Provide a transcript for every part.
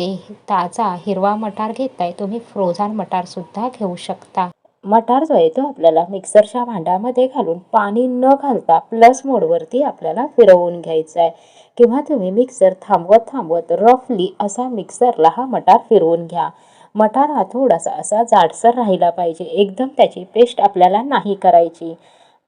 इथे ताजा हिरवा मटार घेताय तुम्ही फ्रोझन मटारसुद्धा घेऊ शकता. मटार जो आहे तो आपल्याला मिक्सरच्या भांड्यामध्ये घालून पाणी न घालता प्लस मोडवरती आपल्याला फिरवून घ्यायचा आहे. किंवा तुम्ही मिक्सर थांबवत थांबवत रफली असा मिक्सरला हा मटार फिरवून घ्या. मटार हा थोडासा असा जाडसर राहिला पाहिजे एकदम त्याची पेस्ट आपल्याला नाही करायची.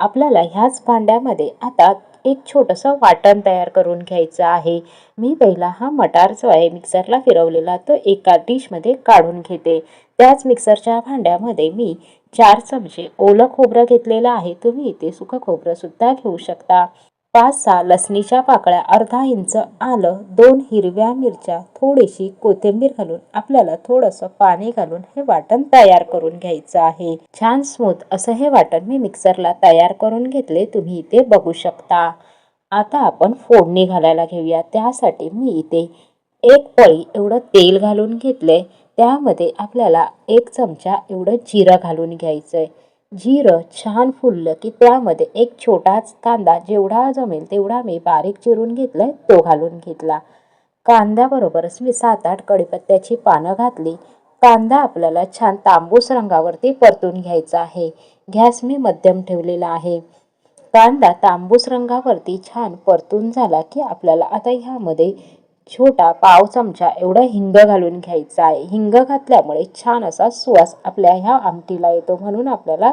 आपल्याला ह्याच भांड्यामध्ये आता एक छोटंसं वाटण तयार करून घ्यायचं आहे. मी पहिला हा मटार जो आहे मिक्सरला फिरवलेला तो एका डिशमध्ये काढून घेते. त्याच मिक्सरच्या भांड्यामध्ये मी चार चमचे ओलं खोबरं घेतलेलं आहे. तुम्ही इथे सुकं खोबरंसुद्धा घेऊ शकता. पाच सहा लसणीच्या पाकळ्या अर्धा इंच आलं दोन हिरव्या मिरच्या थोडीशी कोथिंबीर घालून आपल्याला थोडंसं पाणी घालून हे वाटण तयार करून घ्यायचं आहे. छान स्मूथ असं हे वाटण मी मिक्सरला तयार करून घेतले तुम्ही इथे बघू शकता. आता आपण फोडणी घालायला घेऊया. त्यासाठी मी इथे एक पळी एवढं तेल घालून घेतले त्यामध्ये आपल्याला एक चमचा एवढं जिरं घालून घ्यायचं आहे जिरं छान फुललं की त्यामध्ये एक छोटाच कांदा जेवढा जमेल तेवढा मी बारीक चिरून घेतलाय तो घालून घेतला. कांद्याबरोबरच मी सात आठ कडीपत्त्याची पानं घातली. कांदा आपल्याला छान तांबूस रंगावरती परतून घ्यायचा आहे. गॅस मी मध्यम ठेवलेला आहे. कांदा तांबूस रंगावरती छान परतून झाला की आपल्याला आता ह्यामध्ये छोटा पाव चमचा एवढं हिंग घालून घ्यायचा आहे. हिंग घातल्यामुळे छान असा सुवास आपल्या ह्या आमटीला येतो म्हणून आपल्याला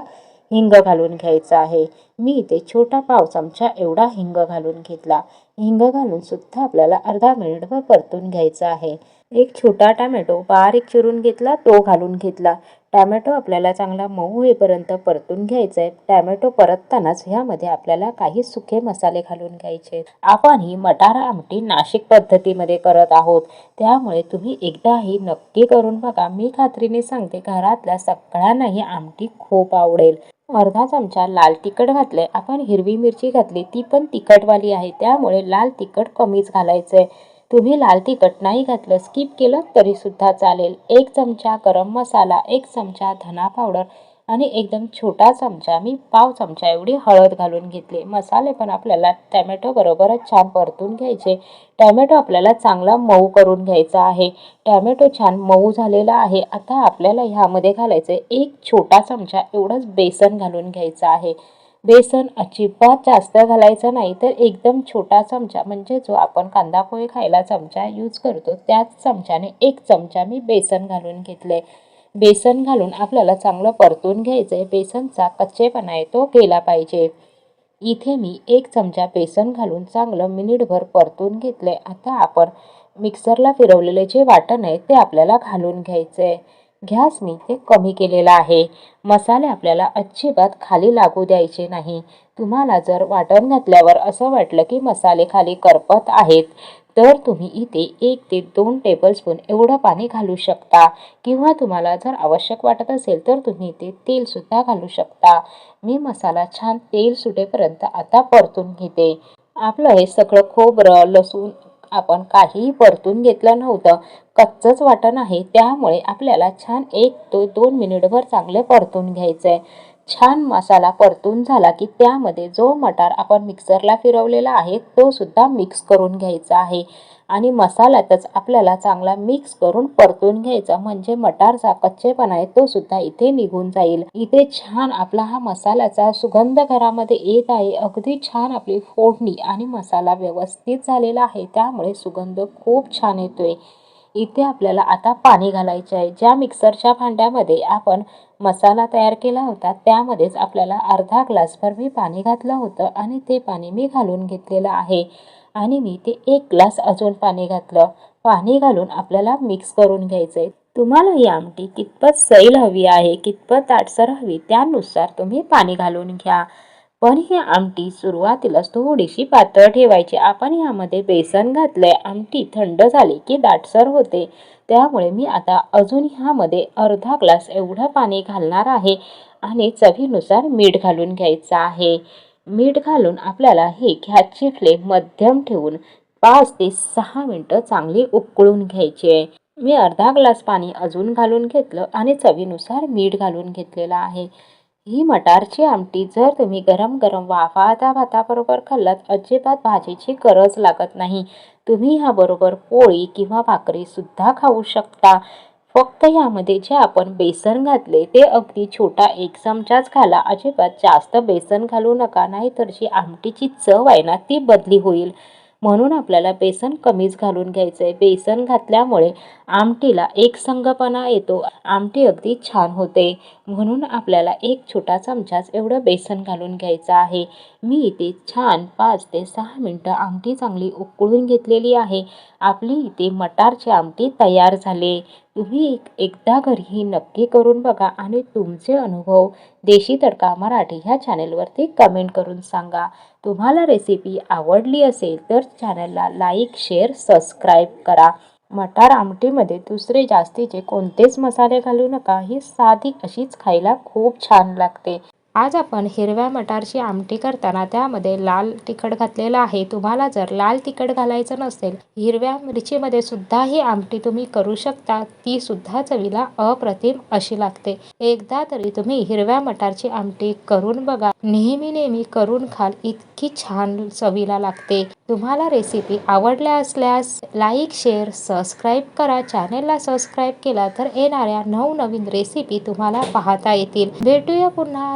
हिंग घालून घ्यायचा आहे. मी इथे छोटा पाव चमचा एवढा हिंग घालून घेतला. हिंग घालून सुद्धा आपल्याला अर्धा मिनिटभर परतून घ्यायचा आहे. एक छोटा टॅमॅटो बारीक चिरून घेतला तो घालून घेतला. टॅमॅटो आपल्याला चांगला मऊ होईपर्यंत परतून घ्यायचा आहे टॅमॅटो परततानाच ह्यामध्ये आपल्याला काही सुके मसाले घालून घ्यायचे. आपण ही मटारा आमटी नाशिक पद्धतीमध्ये करत आहोत. त्यामुळे तुम्ही एकदाही नक्की करून बघा. मी खात्रीने सांगते घरातल्या सगळ्यांनाही आमटी खूप आवडेल. अर्धा चमचा लाल तिखट घातले आपण हिरवी मिरची घातली ती पण तिखटवाली आहे. त्यामुळे लाल तिखट कमीच घालायचं आहे तुम्ही लाल तिखट नाही घातलं स्किप केलं तरीसुद्धा चालेल. एक चमचा गरम मसाला एक चमचा धना पावडर आणि एकदम छोटा चमचा मी पाव चमचा एवढी हळद घालून घेतली. मसाले पण आपल्याला टॅमॅटो बरोबरच छान परतून घ्यायचे. टॅमॅटो आपल्याला चांगला मऊ करून घ्यायचा आहे. टॅमॅटो छान मऊ झालेला आहे. आता आपल्याला ह्यामध्ये घालायचं एक छोटा चमचा एवढंच बेसन घालून घ्यायचं आहे. बेसन अजिबात जास्त घालायचं नाही तर एकदम छोटा चमचा म्हणजे जो आपण कांदा पोहे खायला चमचा यूज करतो त्याच चमच्याने एक चमचा मी बेसन घालून घेतले बेसन घालून आपल्याला चांगलं परतून घ्यायचं आहे बेसनचा कच्चेपणा आहे तो गेला पाहिजे. इथे मी एक चमचा बेसन घालून चांगलं मिनिटभर परतून घेतले आता आपण मिक्सरला फिरवलेले जे वाटण आहे ते आपल्याला घालून घ्यायचं आहे गॅस मी ते कमी केलेला आहे. मसाले आपल्याला अजिबात खाली लागू द्यायचे नाही. तुम्हाला जर वाटण घातल्यावर असं वाटलं की मसाले खाली करपत आहेत तर तुम्ही इथे एक ते दोन टेबलस्पून एवढं पाणी घालू शकता. किंवा तुम्हाला जर आवश्यक वाटत असेल तर तुम्ही इथे तेलसुद्धा घालू शकता. मी मसाला छान तेल सुटेपर्यंत आता परतून घेते. आपलं हे सगळं खोबरं लसूण आपण काहीही परतून घेतलं नव्हतं कच्चंच वाटण आहे. त्यामुळे आपल्याला छान एक ते दोन मिनिटभर चांगले परतून घ्यायचं आहे छान मसाला परतून झाला की त्यामध्ये जो मटार आपण मिक्सरला फिरवलेला आहे तो सुद्धा मिक्स करून घ्यायचा आहे. आणि मसाल्यातच आपल्याला चांगला मिक्स करून परतून घ्यायचा. म्हणजे मटारचा कच्चेपणा आहे तो सुद्धा इथे निघून जाईल. इथे छान आपला हा मसाल्याचा सुगंध घरामध्ये येत आहे. अगदी छान आपली फोडणी आणि मसाला व्यवस्थित झालेला आहे. त्यामुळे सुगंध खूप छान येतोय. इथे आपल्याला आता पाणी घालायचे आहे. ज्या मिक्सरच्या भांड्यामध्ये आपण मसाला तयार केला होता त्यामध्येच आपल्याला अर्धा ग्लासभर मी पाणी घातलं होतं आणि ते पाणी मी घालून घेतलेलं आहे. आणि मी ते एक ग्लास अजून पाणी घातलं. पाणी घालून आपल्याला मिक्स करून घ्यायचं आहे तुम्हाला ही आमटी कितपत सैल हवी आहे कितपत दाटसर हवी त्यानुसार तुम्ही पाणी घालून घ्या. पण ही आमटी सुरुवातीलाच थोडीशी पातळ ठेवायची. आपण ह्यामध्ये बेसन घातलंय. आमटी थंड झाली की दाटसर होते. त्यामुळे मी आता अजून ह्यामध्ये अर्धा ग्लास एवढं पाणी घालणार आहे आणि चवीनुसार मीठ घालून घ्यायचं आहे. मीठ घालून आपल्याला हे घ्याची फ्लेम मध्यम ठेवून पाच ते सहा मिनटं चांगली उकळून घ्यायची. मी अर्धा ग्लास पाणी अजून घालून घेतलं आणि चवीनुसार मीठ घालून घेतलेलं आहे. ही मटारची आमटी जर तुम्ही गरम गरम वाफाळता भाताबरोबर खाल्लात अजिबात भाजीची गरज लागत नाही. तुम्ही ह्याबरोबर पोळी किंवा भाकरी सुद्धा खाऊ शकता. फक्त ह्यामध्ये जे आपण बेसन घातले ते अगदी छोटा एक चमचाच घाला अजिबात जास्त बेसन घालू नका नाहीतर जी आमटीची चव आहे ना ती बदली होईल. म्हणून आपल्याला बेसन कमीच घालून घ्यायचं आहे बेसन घातल्यामुळे आमटीला एक संगपणा येतो. आमटी अगदी छान होते. म्हणून आपल्याला एक छोटा चमचाच एवढं बेसन घालून घ्यायचं आहे. मी इथे छान पाच ते सहा मिनटं आमटी चांगली उकळून घेतलेली आहे. आपली इथे मटारची आमटी तयार झाली. तुम्ही एक एकदा घरी नक्की करून बघा आणि तुमचे अनुभव देशी तडका मराठी ह्या चॅनेलवरती कमेंट करून सांगा. तुम्हाला रेसिपी आवडली असेल तर चॅनलला लाईक शेअर सबस्क्राईब करा. मटार आमटीमध्ये दुसरे जास्तीचे कोणतेच मसाले घालू नका ही साधी अशीच खायला खूप छान लागते. आज आपण हिरव्या मटारची आमटी करताना त्यामध्ये लाल तिखट घातलेलं आहे. तुम्हाला जर लाल तिखट घालायचं नसेल हिरव्या मिरचीमध्ये सुद्धा ही आमटी तुम्ही करू शकता. ती सुद्धा चवीला अप्रतिम अशी लागते. एकदा तरी तुम्ही हिरव्या मटारची आमटी करून बघा. नेहमी नेहमी करून खाल. इतकी छान चवीला लागते. तुम्हाला रेसिपी आवडल्या असल्यास लाईक शेअर सबस्क्राईब करा. चॅनेलला सबस्क्राईब केला तर येणाऱ्या नवनवीन रेसिपी तुम्हाला पाहता येतील. भेटूया पुन्हा